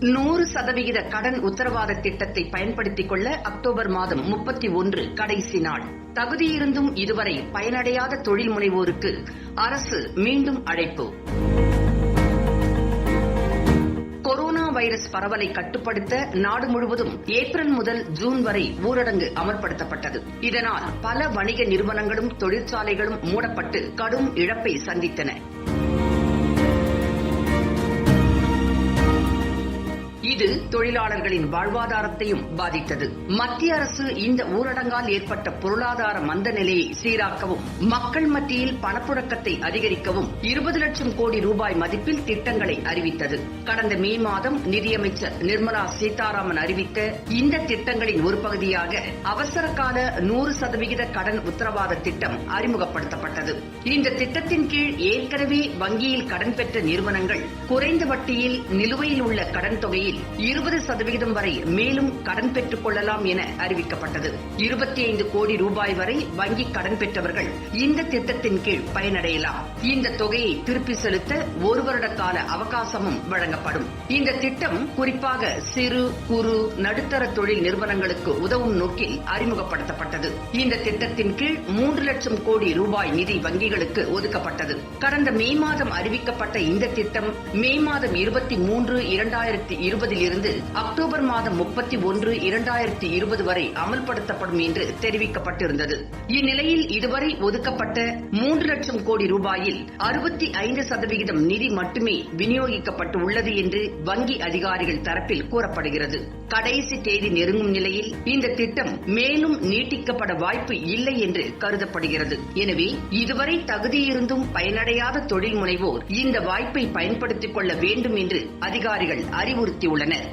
நூறு சதவிகித கடன் உத்தரவாத திட்டத்தை பயன்படுத்திக் கொள்ள அக்டோபர் மாதம் முப்பத்தி ஒன்று கடைசி நாள். தகுதியிருந்தும் இதுவரை பயனடையாத தொழில் முனைவோருக்கு அரசு மீண்டும் அழைப்பு. கொரோனா வைரஸ் பரவலை கட்டுப்படுத்த நாடு முழுவதும் ஏப்ரல் முதல் ஜூன் வரை ஊரடங்கு அமல்படுத்தப்பட்டது. இதனால் பல வணிக நிறுவனங்களும் தொழிற்சாலைகளும் மூடப்பட்டு கடும் இழப்பை சந்தித்தன. இது தொழிலாளர்களின் வாழ்வாதாரத்தையும் பாதித்தது. மத்திய அரசு இந்த ஊரடங்கால் ஏற்பட்ட பொருளாதார மந்த நிலையை சீராக்கவும் மக்கள் மத்தியில் பணப்புழக்கத்தை அதிகரிக்கவும் இருபது லட்சம் கோடி ரூபாய் மதிப்பில் திட்டங்களை அறிவித்தது. கடந்த மே மாதம் நிதியமைச்சர் நிர்மலா சீதாராமன் அறிவித்த இந்த திட்டங்களின் ஒரு பகுதியாக அவசர கால நூறு சதவிகித கடன் உத்தரவாத திட்டம் அறிமுகப்படுத்தப்பட்டது. இந்த திட்டத்தின் கீழ் ஏற்கனவே வங்கியில் கடன் பெற்ற நிறுவனங்கள் குறைந்த வட்டியில் நிலுவையில் உள்ள கடன் தொகையில் இருபது சதவிகிதம் வரை மேலும் கடன் பெற்றுக் கொள்ளலாம் என அறிவிக்கப்பட்டது. இருபத்தி ஐந்து கோடி ரூபாய் வரை வங்கி கடன் பெற்றவர்கள் இந்த திட்டத்தின் கீழ் பயனடையலாம். இந்த தொகையை திருப்பி செலுத்த ஒரு வருட கால அவகாசமும் வழங்கப்படும். இந்த திட்டம் குறிப்பாக சிறு குறு நடுத்தர தொழில் நிறுவனங்களுக்கு உதவும் நோக்கில் அறிமுகப்படுத்தப்பட்டது. இந்த திட்டத்தின் கீழ் மூன்று லட்சம் கோடி ரூபாய் நிதி வங்கிகளுக்கு ஒதுக்கப்பட்டது. கடந்த மே மாதம் அறிவிக்கப்பட்ட இந்த திட்டம் மே மாதம் இருபத்தி மூன்று இரண்டாயிரத்தி இருபது இருந்து அக்டோபர் மாதம் முப்பத்தி ஒன்று இரண்டாயிரத்தி இருபது வரை அமல்படுத்தப்படும் என்று தெரிவிக்கப்பட்டிருந்தது. இந்நிலையில் இதுவரை ஒதுக்கப்பட்ட மூன்று லட்சம் கோடி ரூபாயில் அறுபத்தி ஐந்து சதவிகிதம் நிதி மட்டுமே விநியோகிக்கப்பட்டு உள்ளது என்று வங்கி அதிகாரிகள் தரப்பில் கூறப்படுகிறது. கடைசி தேதி நெருங்கும் நிலையில் இந்த திட்டம் மேலும் நீட்டிக்கப்பட வாய்ப்பு இல்லை என்று கருதப்படுகிறது. எனவே இதுவரை தகுதியிருந்தும் பயனடையாத தொழில் முனைவோர் இந்த வாய்ப்பை பயன்படுத்திக் கொள்ள வேண்டும் என்று அதிகாரிகள் அறிவுறுத்தியுள்ளனர். உள்ளனர்